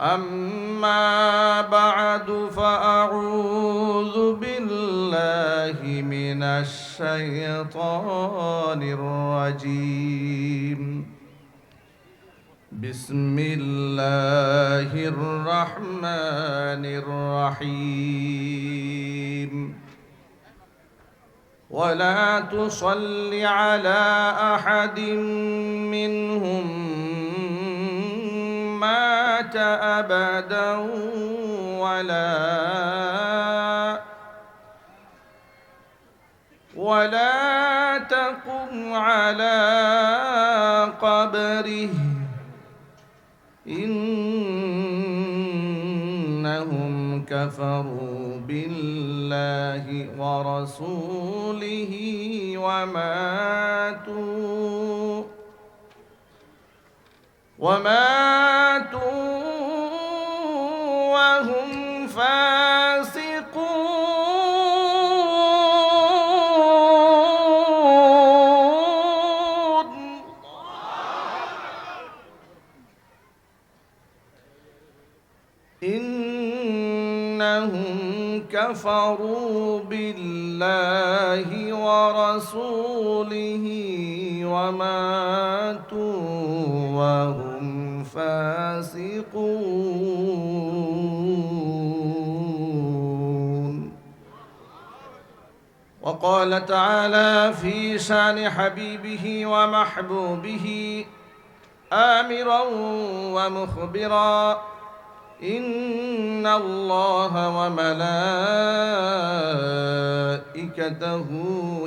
أما بعد فأعوذ بالله من الشيطان الرجيم. بسم الله الرحمن الرحيم. ولا تصل على أحد منهم أبدا ولا ولا تقم على قبره إنهم كفروا بالله ورسوله وماتوا وماتوا وهم فاسقون وقال تعالى في شان حبيبه ومحبوبه آمرا ومخبرا إن الله وملائكته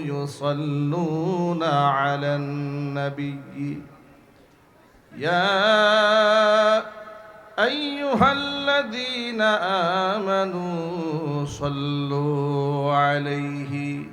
يصلون على النبي. يا أيها الذين آمنوا صلوا عليه.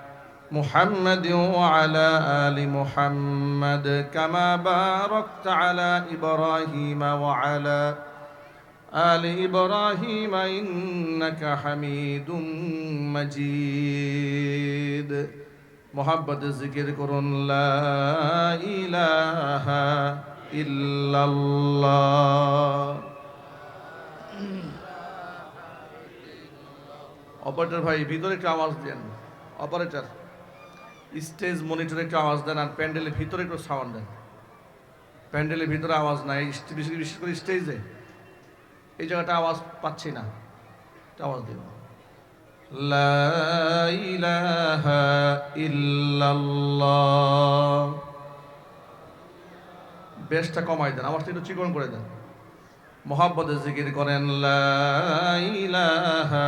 وعلى آل محمد كما باركت على إبراهيم وعلى آل إبراهيم إنك حميد مجيد محبت ذكر করুন لا إله إلا الله অপারেটর ভাই ভিতরে একটু আওয়াজ দেন অপারেটর স্টেজ মনিটরে একটু আওয়াজ দেন আর প্যান্ডেলের ভিতরে একটু সাউন্ড দেন। প্যান্ডেলের ভিতরে আওয়াজ নাই বিশেষ করে স্টেজে। এই জায়গাটা আওয়াজ পাচ্ছি না। আওয়াজ ইল্লাল্লাহ। বেশটা কমাই দেন আওয়াজটা একটু চিকন করে দেন। মোহাব্বতে জিকির করেন, লা ইলাহা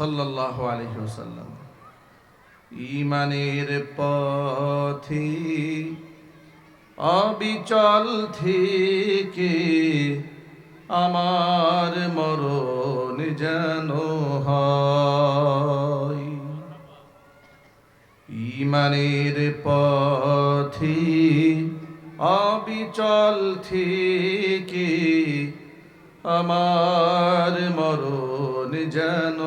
সাল্লাহ ইমানের পথে অবিচল থেকে আমার মরণ যেন হয়। ইমানের পথে অবিচল থেকে আমার মরণ যেন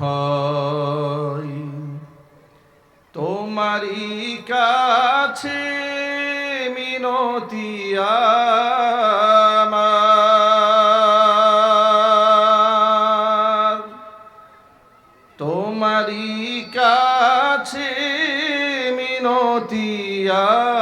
হয়। কাছে মিনতি আমার। তোমারই কাছে মিনতি আমার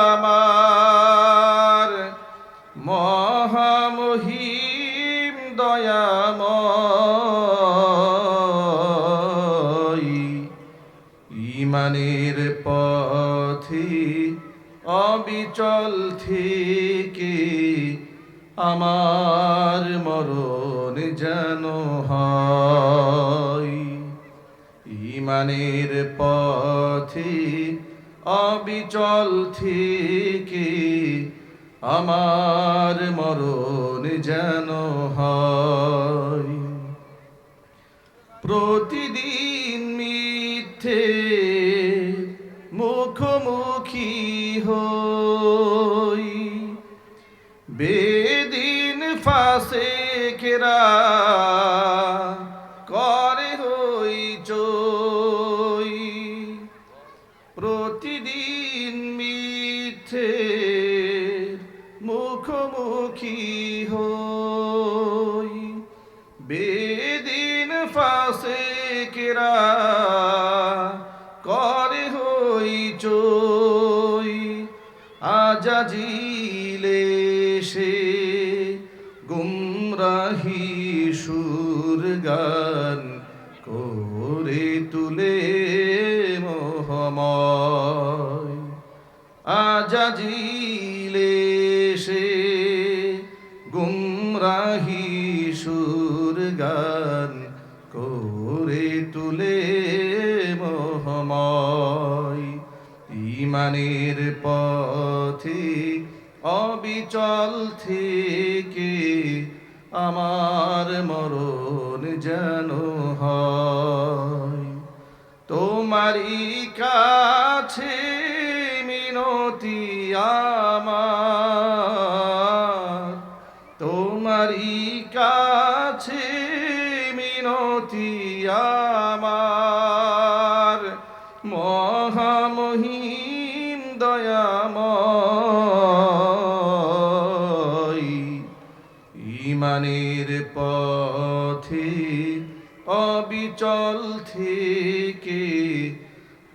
আমার মরণ যেন ইমানের পথে অবিচল থেকে আমার মরণ যেন হয়। প্রতিদিন মিথ্যে মুখোমুখি হই। ফাঁসে কেরা গান করে তুলে মোহময়। আজাজিলে সে গুমরাহি সুর গান করে তুলে মোহময়। ইমানের পথে অবিচল থেকে আমার মরণ যেন হয়। তোমারই কাছে মিনতি আমার। তোমারই কাছে মিনতি আমার।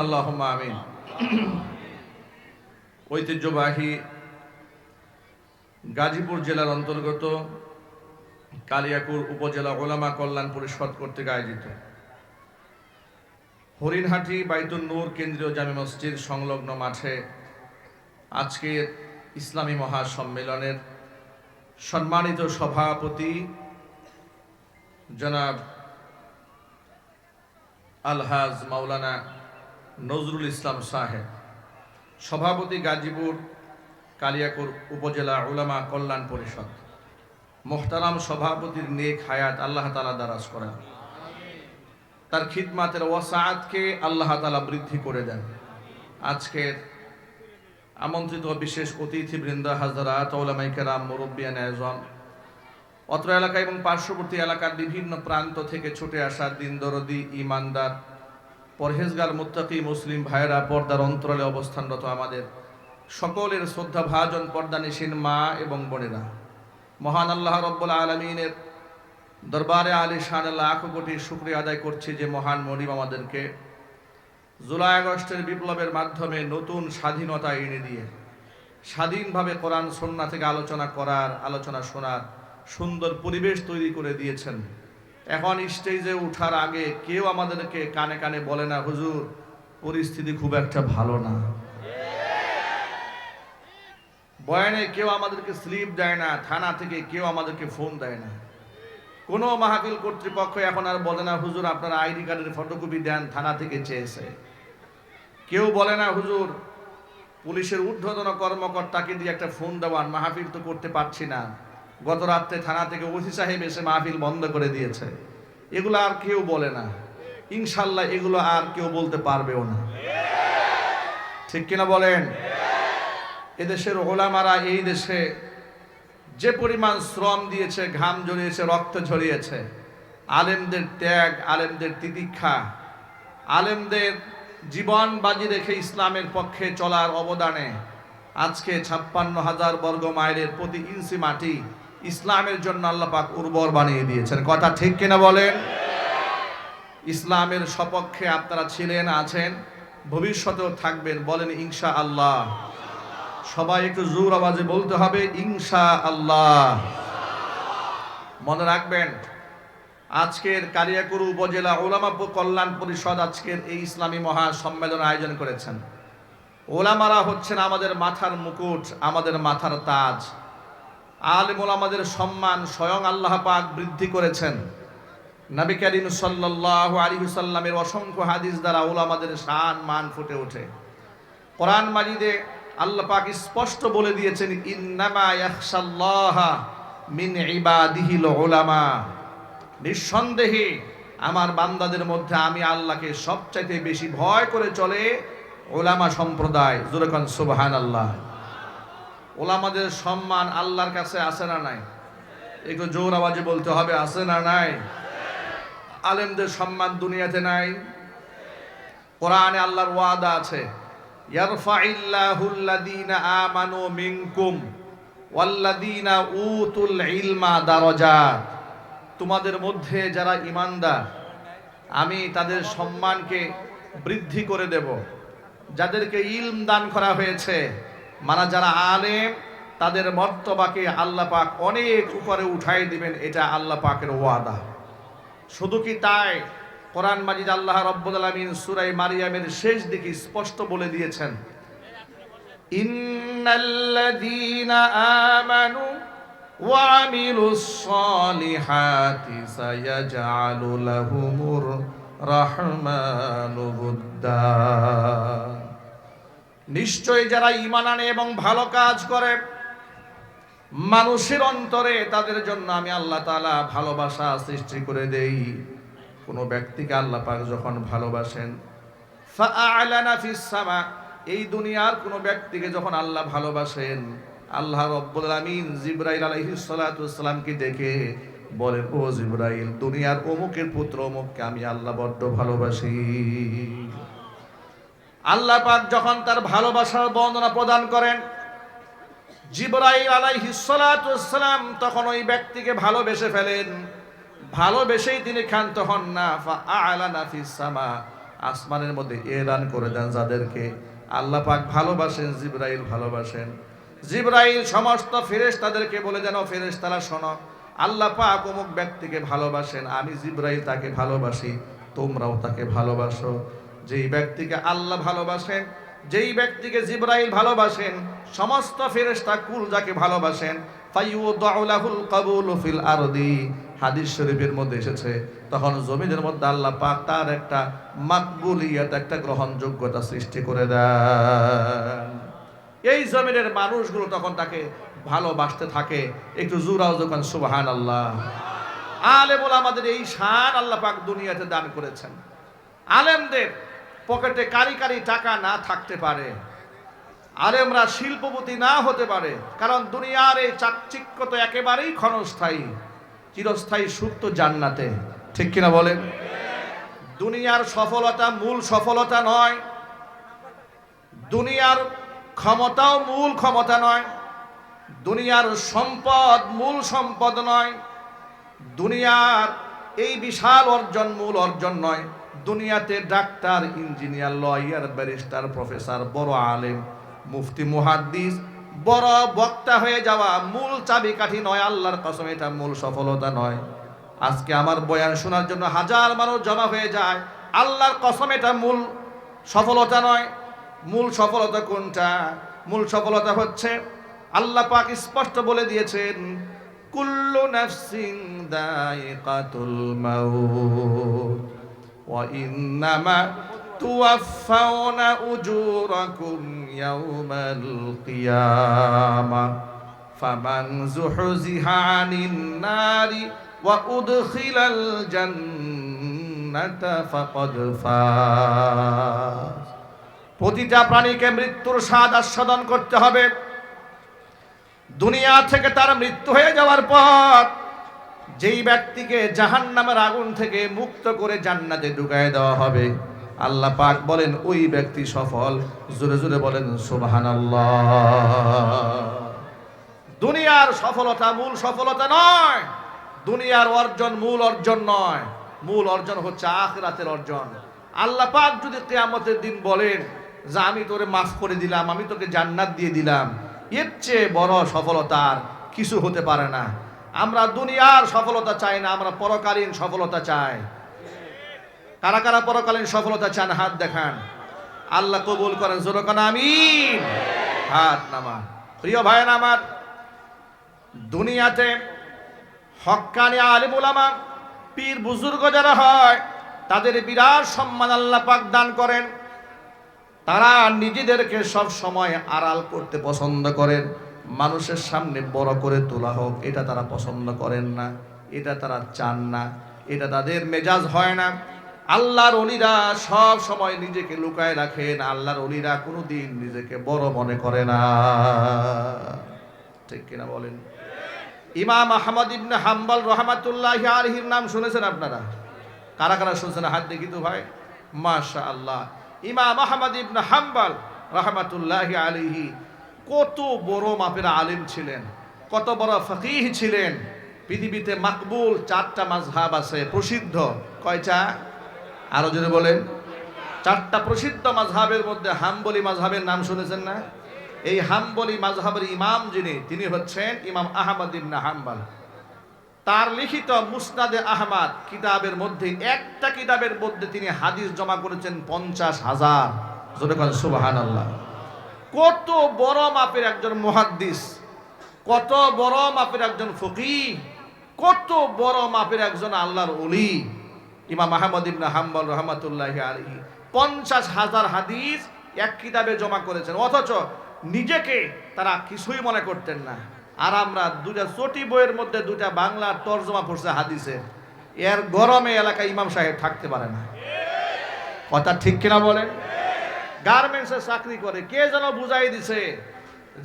আল্লাহ আমিন। ঐতিহ্যবাহী গাজীপুর জেলার অন্তর্গত কালিয়াকুর উপজেলা ওলামা কল্যাণ পরিষদ কর্তৃক আয়োজিত। হরিণহাটি বাইতুল নূর কেন্দ্রীয় জামে মসজিদ সংলগ্ন মাঠে আজকের ইসলামী মহাসম্মেলনের সম্মানিত সভাপতি জনাব আলহাজ মাওলানা নজরুল ইসলাম সাহেব। সভাপতি গাজীপুর, কালিয়াকুর উপজেলা উলামা কল্যাণ পরিষদ। মোহতারাম সভাপতির নেক হায়াত আল্লাহ তালা দারাজ করেন। তার খিদমাতের ওয়াসাআতকে আল্লাহ তালা বৃদ্ধি করে দেন। আজকের আমন্ত্রিত বিশেষ অতিথি বৃন্দ হাজরাত ওলামাইকেরাম মুরব্বিয়ান আয়োজন অত্র এলাকা এবং পার্শ্ববর্তী এলাকার বিভিন্ন প্রান্ত থেকে ছুটে আসা দিন দরদি ইমানদার পরহেজগার, মুত্তাকি, মুসলিম ভাইয়েরা পর্দার অন্তরালে অবস্থানরত আমাদের সকলের শ্রদ্ধা, ভাজন, পর্দানিসীন মা এবং বোনেরা। মহান আল্লাহ রব্বুল আলমিনের দরবারে আলী শাহ লাখ কোটি শুক্রিয়া আদায় করছি যে মহান মরিম আমাদেরকে জুলাই আগস্টের বিপ্লবের মাধ্যমে নতুন স্বাধীনতা এনে দিয়ে, স্বাধীনভাবে কোরআন, সন্না থেকে আলোচনা করার, আলোচনা শোনার সুন্দর পরিবেশ তৈরি করে দিয়েছেন। এখন স্টেজে ওঠার আগে কেউ আমাদেরকে কানে কানে বলে না, হুজুর, পরিস্থিতি খুব একটা ভালো না। বয়ানে কেউ আমাদেরকে স্লিপ দেয় না, থানা থেকে কেউ আমাদেরকে ফোন দেয় না। কোনো মাহফিল কর্তৃপক্ষ এখন আর বলে না, হুজুর, আপনার আইডি কার্ডের ফটোকপি দেন, থানা থেকে চেয়েছে। কেউ বলে না, হুজুর, পুলিশের ঊর্ধ্বতন কর্মকর্তাকে দিয়ে একটা ফোন দেওয়ান, মাহফিল তো করতে পারছি না। গত রাত্রে থানা থেকে ওসি সাহেব এসে মাহফিল বন্ধ করে দিয়েছে। এগুলো আর কেউ বলে না। ইনশাল্লাহ এগুলো আর কেউ বলতে পারবেও না। ঠিক কিনা বলেন? এদেশের ওলামারা এই দেশে যে পরিমাণ শ্রম দিয়েছে, ঘাম ঝরিয়েছে রক্ত ঝরিয়েছে, আলেমদের ত্যাগ, আলেমদের তিতিক্ষা, আলেমদের জীবন বাজি রেখে ইসলামের পক্ষে চলার অবদানে আজকে ছাপ্পান্ন হাজার বর্গ মাইলের প্রতি ইঞ্চি মাটি ইসলামের জন্য আল্লাহ পাক উর্বর বানিয়ে দিয়েছেন। কথা ঠিক কিনা বলেন? ইসলামের সপক্ষে আপনারা ছিলেন, আছেন, ভবিষ্যতেও থাকবেন, বলেন ইনশা আল্লাহ সবাই একটু জোর আওয়াজে বলতে হবে ইনশা আল্লাহ মনে রাখবেন, আজকের কালিয়াকুরু উপজেলা ওলামা কল্যাণ পরিষদ আজকের এই ইসলামী মহা সম্মেলন আয়োজন করেছেন। ওলামারা হচ্ছেন আমাদের মাথার মুকুট, আমাদের মাথার তাজ। আলেম ওলামাদের সম্মান স্বয়ং আল্লাহ পাক বৃদ্ধি করেছেন। নবী করিম সাল্লাল্লাহু আলাইহি সাল্লামের অসংখ্য হাদিস দ্বারা ওলামাদের শান মান ফুটে ওঠে। কোরআন মাজিদে আল্লাহ পাক স্পষ্ট বলে দিয়েছেন, ইন্নামা মিন ইবাদিহিল উলামা। নিঃসন্দেহে আমার বান্দাদের মধ্যে আমি আল্লাহকে সবচাইতে বেশি ভয় করে চলে ওলামা সম্প্রদায়। জোরেখন সুবহান আল্লাহ ওলামাদের সম্মান আল্লাহর কাছে আছে না নাই? একটু জোর আওয়াজে বলতে হবে, আছে না নাই? আলেমদের সম্মান দুনিয়াতে নাই? কোরআনে আল্লাহর ওয়াদা আছে উতুল ইলমা তোমাদের মধ্যে যারা ইমানদার আমি তাদের সম্মানকে বৃদ্ধি করে দেব। যাদেরকে ইলম দান করা হয়েছে মানে যারা আলেম, তাদের মর্তবাকে আল্লাহ পাক অনেক উপরে উঠাই দিবেন, এটা আল্লাহ পাকের ওয়াদা। শুধু কি তাই? কোরআন মাজিদ আল্লাহ রব্বুল আলমিন সুরাই মারিয়ামের শেষ দিকে স্পষ্ট বলে দিয়েছেন, ইন্নাল্লাযীনা আমানু ওয়া সালিহাতি সায়াজআলু লাহুমুর রাহমানু বুদ্দা। নিশ্চয় যারা ঈমান আনে এবং ভালো কাজ করে, মানুষের অন্তরে তাদের জন্য আমি আল্লাহ তাআলা ভালোবাসা সৃষ্টি করে দেই। কোনো ব্যক্তিকে আল্লাহ পাক যখন ভালোবাসেন এই দুনিয়ার কোনো ব্যক্তিকে যখন আল্লাহ ভালোবাসেন, আল্লাহ রব্বুল আমিন জিব্রাইল আলাইহিস সালাতু সালামকে ডেকে বলেন, ও জিব্রাইল, দুনিয়ার অমুকের পুত্র অমুককে আমি আল্লাহ বড্ড ভালোবাসি। আল্লাহ পাক যখন তার ভালোবাসার বর্ণনা প্রদান করেন, জিব্রাইল আলাইহিস সালাতু সালাম তখন ওই ব্যক্তিকে ভালোবেসে ফেলেন। ভালোবেসেই তিনি ক্ষান্ত হন না সামা। আসমানের মধ্যে এলান করে দেন যাদেরকে। আল্লাহ পাক ভালোবাসেন, জিব্রাইল ভালোবাসেন। জিব্রাইল সমস্ত ফেরেশ তাদেরকে বলে যেন ফেরেশ তারা শোনো, আল্লাহ পাক অমুক ব্যক্তিকে ভালোবাসেন, আমি জিব্রাইল তাকে ভালোবাসি, তোমরাও তাকে ভালোবাসো। যেই ব্যক্তিকে আল্লাহ ভালোবাসেন, যেই ব্যক্তিকে জিব্রাইল ভালোবাসেন, সমস্ত ফেরেশতা কুল যাকে ভালোবাসেন ফাইয়ুদাউলাহুল কাবুলু ফিল আরদি। হাদিস শরীফের মধ্যে এসেছে, তখন জমিনের মধ্যে আল্লাহ পাক তার একটা মাকবুলিয়াত, একটা গ্রহণযোগ্যতা সৃষ্টি করে দেন। এই জমিনের মানুষগুলো তখন তাকে ভালোবাসতে থাকে, একটু জুরাও যখন সুবাহান আল্লাহ আলে বলে আমাদের এই শান আল্লাহ পাক দুনিয়াতে দান করেছেন। আলেমদের পকেটে কারি কারি টাকা না থাকতে পারে। আলেমরা শিল্পপতি না হতে পারে, কারণ দুনিয়ার এই চাকচিক্য তো একেবারেই ক্ষণস্থায়ী, চিরস্থায়ী সুখ তো জান্নাতে। ঠিক কিনা বলেন? দুনিয়ার সফলতা মূল সফলতা নয়, দুনিয়ার ক্ষমতাও মূল ক্ষমতা নয়, দুনিয়ার সম্পদ মূল সম্পদ নয়, দুনিয়ার এই বিশাল অর্জন মূল অর্জন নয়। দুনিয়াতে doctor, engineer, lawyer, barrister, professor, বড় আলেম, মুফতি, মুহাদ্দিস, বড় বক্তা হয়ে যাওয়া মূল চাবিকাঠি নয়, আল্লাহর কসম, এটা মূল সফলতা নয়। আজকে আমার বয়ান শোনার জন্য হাজার মানুষ জমা হয়ে যায়। আল্লাহর কসম, এটা মূল সফলতা নয়। মূল সফলতা কোনটা? মূল সফলতা হচ্ছে আল্লাহ পাক স্পষ্ট বলে দিয়েছেন, কুল্লু নাফসিন দায়িকাতুল মাউত। তুওয়াফাউনা উজুরাকুম ইয়াউমাল কিয়ামা ফামান যুহজিহা আনিন নারি ওয়া উদখিলাল জান্নাতা ফাকাদ ফাজ প্রতিটা প্রাণীকে মৃত্যুর স্বাদ আস্বাদন করতে হবে। দুনিয়া থেকে তার মৃত্যু হয়ে যাওয়ার পর যেই ব্যক্তিকে জাহান নামের আগুন থেকে মুক্ত করে জান্নাতে ঢুকায় দেওয়া হবে, আল্লাহ পাক বলেন, ওই ব্যক্তি সফল। জোরে জোরে বলেন সুবাহান দুনিয়ার সফলতা মূল সফলতা নয়, দুনিয়ার অর্জন মূল অর্জন নয়। মূল অর্জন হচ্ছে আখরাতের অর্জন। আল্লাহ পাক যদি কেয়ামতের দিন বলেন যে, আমি তোরে মাফ করে দিলাম, আমি তোকে জান্নাত দিয়ে দিলাম। এর চেয়ে বড় সফলতার কিছু হতে পারে না। আমরা দুনিয়ার সফলতা চাই না, আমরা পরকালীন সফলতা চাই। কারা কারা পরকালীন সফলতা চান, হাত দেখান। আল্লাহ কবুল করেন জোরকান আমিন। হাত নামা প্রিয় ভাই আমার, দুনিয়াতে হক্কানি আলিম উলামা পীর বুজুর্গ যারা হয়, তাদের বিরাট সম্মান আল্লাহ পাক দান করেন। তারা নিজেদেরকে সব সময় আড়াল করতে পছন্দ করেন। মানুষের সামনে বড় করে তোলা হোক, এটা তারা পছন্দ করেন না, এটা তারা চান না, এটা তাদের মেজাজ হয় না। আল্লাহর অলিরা সব সময় নিজেকে লুকায় রাখেন, আল্লাহর অলিরা কোনোদিন নিজেকে বড় মনে করে না। ঠিক কিনা বলেন? ইমাম আহমদ ইবনে হাম্বল রহমাতুল্লাহ আলহির নাম শুনেছেন আপনারা? কারা কারা শুনছেন? হাত দেখি তো ভাই। মাশা আল্লাহ ইমাম আহমদ ইবনে হাম্বল রহমাতুল্লাহ আলিহি কত বড় মাপের আলিম ছিলেন, কত বড় ফকিহ ছিলেন। পৃথিবীতে মাকবুল চারটা মাঝহাব আছে, প্রসিদ্ধ। কয়টা? আরও যদি বলেন। চারটা প্রসিদ্ধ মাঝহাবের মধ্যে হাম্বলি মাঝহাবের নাম শুনেছেন না? এই হাম্বলি মাঝহাবের ইমাম যিনি, তিনি হচ্ছেন ইমাম আহমদ ইবনে হাম্বল। তার লিখিত মুসনাদে আহমদ কিতাবের মধ্যে একটা কিতাবের মধ্যে তিনি হাদিস জমা করেছেন পঞ্চাশ হাজার। সুবাহান আল্লাহ কত বড় মাপের একজন মহাদ্দিস, কত বড় মাপের একজন ফকি কত বড় মাপের একজন আল্লাহর অলি ইমাম আহমদ ইবনে হাম্বল রহমাতুল্লাহ আলী পঞ্চাশ হাজার হাদিস এক কিতাবে জমা করেছেন, অথচ নিজেকে তারা কিছুই মনে করতেন না। আর আমরা দুটা চটি বইয়ের মধ্যে দুটা বাংলার তর্জমা পড়ছে হাদিসে। এর গরমে এলাকায় ইমাম সাহেব থাকতে পারে না। কথা ঠিক কিনা বলেন? গার্মেন্টসে চাকরি করে, কে যেন বুঝাই দিছে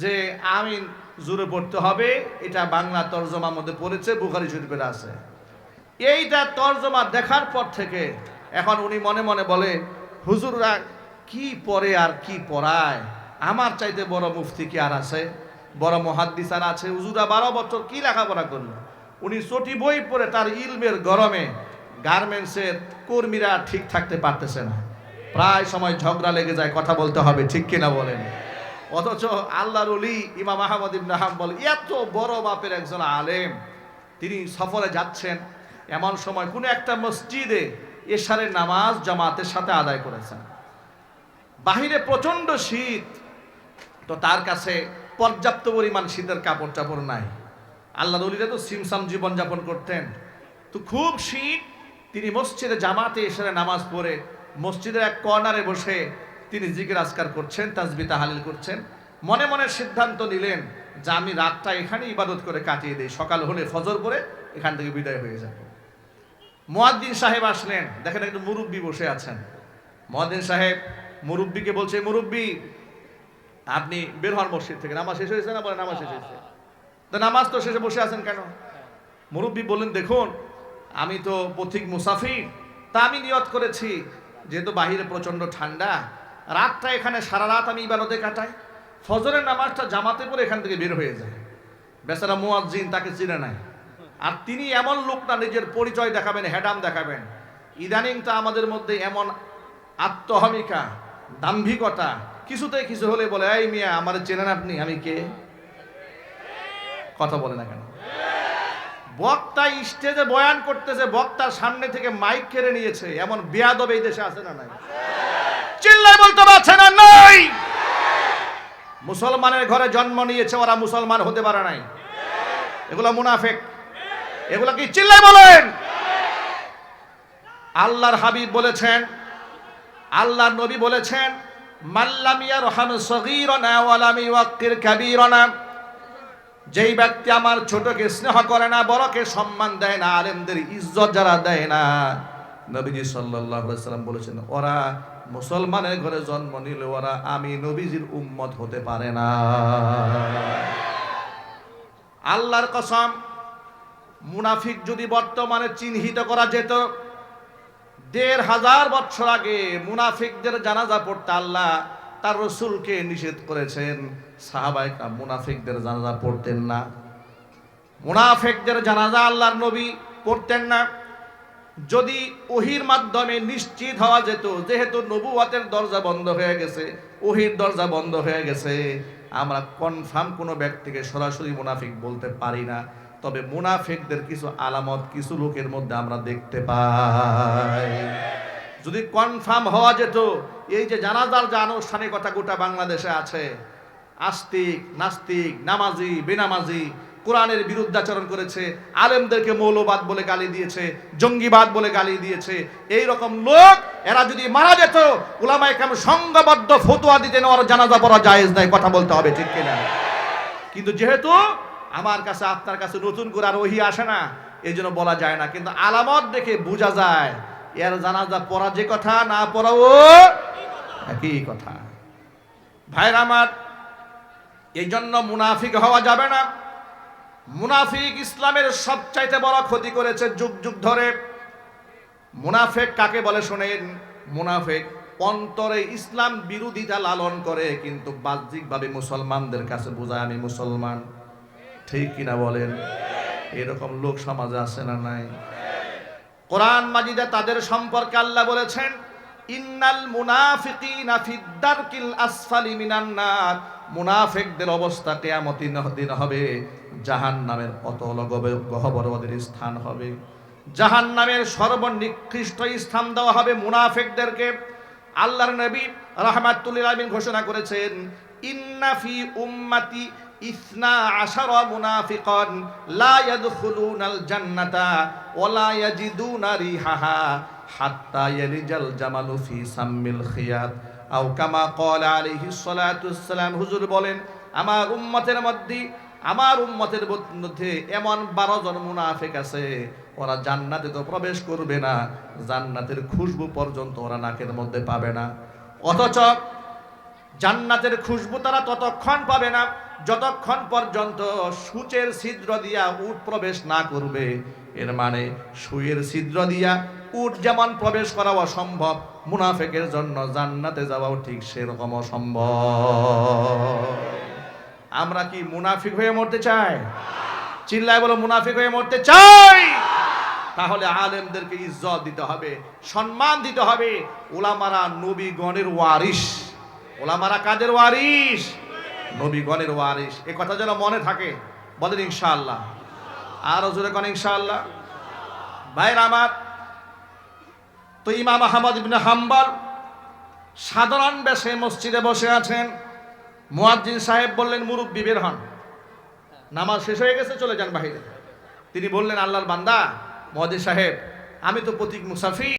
যে আমিন জুড়ে পড়তে হবে, এটা বাংলা তর্জমার মধ্যে পড়েছে, বুখারি শরীফের আছে। এইটা তর্জমা দেখার পর থেকে এখন উনি মনে মনে বলে, হুজুররা কি পড়ে আর কি পড়ায়? আমার চাইতে বড় মুফতি কি আর আছে? বড় মহাদ্দিস আর আছে? হুজুরা বারো বছর কি লেখাপড়া করল? উনি চটি বই পড়ে তার ইলমের গরমে গার্মেন্টসের কর্মীরা ঠিক থাকতে পারতেছে না। প্রায় সময় ঝগড়া লেগে যায়, কথা বলতে হবে, ঠিক কিনা বলেন? অথচ আল্লাহর অলি ইমাম আহমদ ইবনে হাম্বল এত বড় মাপের একজন আলেম, তিনি সফরে যাচ্ছেন, এমন সময় কোনো একটা মসজিদে এশারের নামাজ জামাতের সাথে আদায় করেছেন। বাহিরে প্রচণ্ড শীত, তো তার কাছে পর্যাপ্ত পরিমাণ শীতের কাপড় চাপড় নাই। আল্লাহ অলিরা তো সিমসাম জীবনযাপন করতেন। তো খুব শীত, তিনি মসজিদে জামাতে এসে নামাজ পড়ে মসজিদের এক কর্নারে বসে তিনি জিকির আসকার করছেন, তাজবি তাহালিল করছেন। মনে মনে সিদ্ধান্ত নিলেন যে আমি রাতটা এখানে ইবাদত করে কাটিয়ে দিই, সকাল হলে ফজর করে এখান থেকে বিদায় হয়ে যাব। মোয়াদ্দিন সাহেব আসলেন, দেখেন একজন মুরব্বী বসে আছেন। মোয়াদ্দিন সাহেব মুরব্বীকে বলছে, মুরব্বী, আপনি বের হন মসজিদ থেকে, নামাজ শেষ হয়েছে না বলে নামাজ শেষ হয়েছে? তো নামাজ তো শেষে বসে আছেন কেন? মুরব্বী বললেন, দেখুন, আমি তো পথিক মুসাফির, তা আমি নিয়ত করেছি যেহেতু বাহিরে প্রচণ্ড ঠান্ডা, রাতটা এখানে সারা রাত আমি ইবাদতে কাটাই। ফজরের নামাজটা জামাতে পরে এখান থেকে বের হয়ে যায়। বেচারা মুয়াজ্জিন তাকে চিনে নাই। আর তিনি এমন লোক না, নিজের পরিচয় দেখাবেন হ্যাডাম দেখাবেন। ইদানিং তো আমাদের মধ্যে এমন আত্মহমিকা, দাম্ভিকতা, কিছুতে কিছু হলে বলে, এই মিয়া, আমার চেনেন আপনি, আমি কে? কথা বলে না কেন? বক্তা স্টেজে বয়ান করতেছে, বক্তার সামনে থেকে মাইক কেড়ে নিয়েছে। এমন বেয়াদব এই দেশে আছে না নাই? চিল্লাই বলতে পারছে না, নাই! মুসলমানের ঘরে জন্ম নিয়েছে, ওরা মুসলমান হতে পারে নাই। এগুলো মুনাফেক। এগুলো কি চিল্লাই বলেন? আল্লাহর হাবিব বলেছেন, আল্লাহর নবী বলেছেন মাল্লামিয়া রহাম সগীরনা ওয়ালাম ইউক্কির কাবীরনা। যেই ব্যক্তি আমার ছোটকে স্নেহ করে না, বড়কে সম্মান দেয় না, আলেমদের ইজ্জত যারা দেয় না, নবীজি সাল্লাম বলেছেন, ওরা মুসলমানের ঘরে জন্ম নিলে ওরা আমি নবীজির উম্মত হতে পারে না। আল্লাহর কসম, মুনাফিক যদি বর্তমানে চিহ্নিত করা যেত, দেড় হাজার বছর আগে মুনাফিকদের জানাজা পড়তে আল্লাহ তার রসুলকে নিষেধ করেছেন। সাহাবাইকা মুনাফিকদের জানাজা পড়তেন না। মুনাফেকদের জানাজা আল্লাহর নবী পড়তেন না। যদি ওহির মাধ্যমে নিশ্চিত হওয়া যেত, যেহেতু নবুয়াতের দরজা বন্ধ হয়ে গেছে, ওহির দরজা বন্ধ হয়ে গেছে, আমরা কনফার্ম কোনো ব্যক্তিকে সরাসরি মুনাফিক বলতে পারি না। তবে মুনাফিকদের কিছু আলামত কিছু লোকের মধ্যে আমরা দেখতে পাই। যদি কনফার্ম হওয়া যেত, এই যে জানাজার যে আনুষ্ঠানিকতা গোটা বাংলাদেশে আছে আস্তিক, নাস্তিক, নামাজি, বেনামাজি, কোরআনের বিরুদ্ধাচরণ করেছে, আলেমদেরকে মৌলবাদ বলে গালি দিয়েছে, জঙ্গিবাদ বলে গালি দিয়েছে এই রকম লোক এরা যদি মারা যেত, উলামায়ে কেমন সংঘবদ্ধ ফতোয়া দিতেন ওর জানাজা পড়া জায়েজ নাই, কথা বলতে হবে, ঠিক কিনা? কিন্তু যেহেতু আমার কাছে, আপনার কাছে নতুন করে আর ওহি আসে না এই জন্য বলা যায় না, কিন্তু আলামত দেখে বোঝা যায়, এর জানাজা পড়া যে কথা, না পড়াও একই কথা। ভাইরা আমার এই জন্য মুনাফিক হওয়া যাবে না। মুনাফিক ইসলামের সবচাইতে বড় ক্ষতি করেছে যুগ যুগ ধরে। মুনাফেক কাকে বলে শোনেন? মুনাফেক অন্তরে ইসলাম বিরোধিতা লালন করে, কিন্তু বাহ্যিকভাবে মুসলমানদের কাছে বোঝায়, আমি মুসলমান। ঠিক কিনা বলেন? এরকম লোক সমাজে আছে না নাই? কোরআন মাজিদে তাদের সম্পর্কে আল্লাহ বলেছেন, ইন্নাল মুনাফিকিনা ফিদ্দারকিল আসফালি মিনান নার। মুনাফিকদের অবস্থা কিয়ামতের দিন হবে। জাহান্নামের অতল গবে- গহ্বরের স্থান হবে। জাহান্নামের সর্বনিকৃষ্ট স্থান দেওয়া হবে মুনাফেকদেরকে। আল্লাহর নবী রাহমাতুল্লিল আলামিন ঘোষণা করেছেন, ইন্না উম্মাতি ইসনা আশারা মুনাফিকান লা ইয়াদখুলুনাল জান্নাতা ওয়া লা ইয়াজিদুনা রিহাহা হাত্তা ইয়ালিজাল জামালু ফি সাম্মিল খিয়াত। আও কামা ক্বালা আলাইহিস সালাতু হুজুর বলেন, আমার উম্মতের মধ্যে, আমার উম্মতের মধ্যে এমন বারো জন মুনাফিক আছে, ওরা জান্নাতে তো প্রবেশ করবে না, জান্নাতের খুশবু পর্যন্ত ওরা নাকের মধ্যে পাবে না। অথচ জান্নাতের খুশবু তারা ততক্ষণ পাবে না, যতক্ষণ পর্যন্ত সূচের ছিদ্র দিয়া উট প্রবেশ না করবে। এর মানে সুয়ের ছিদ্র দিয়া উট যেমন প্রবেশ করা অসম্ভব, মুনাফেকের জন্য জান্নাতে যাওয়াও ঠিক সেরকম অসম্ভব। আমরা কি মুনাফিক হয়ে মরতে চাই? চিল্লায় বলো, মুনাফিক হয়ে মরতে চাই! তাহলে আলেমদেরকে ইজ্জত দিতে হবে, সম্মান দিতে হবে। ওলামারা নবীগণের ওয়ারিস ওলামারা কাদের ওয়ারিস নবীগণের ওয়ারিস এ কথা যেন মনে থাকে। বলেন ইনশাআল্লাহ। আরও জোরে কন ইনশাআল্লাহ। ভাইরা আমার তো ইমাম আহমদ ইবনে হাম্বাল সাধারণ বেশে মসজিদে বসে আছেন। মুয়াজ্জিন সাহেব বললেন, মুরব্বী, বের হন। নামাজ শেষ হয়ে গেছে, চলে যান বাহিরে। তিনি বললেন, আল্লাহর বান্দা মহাদি সাহেব, আমি তো প্রতীক মুসাফি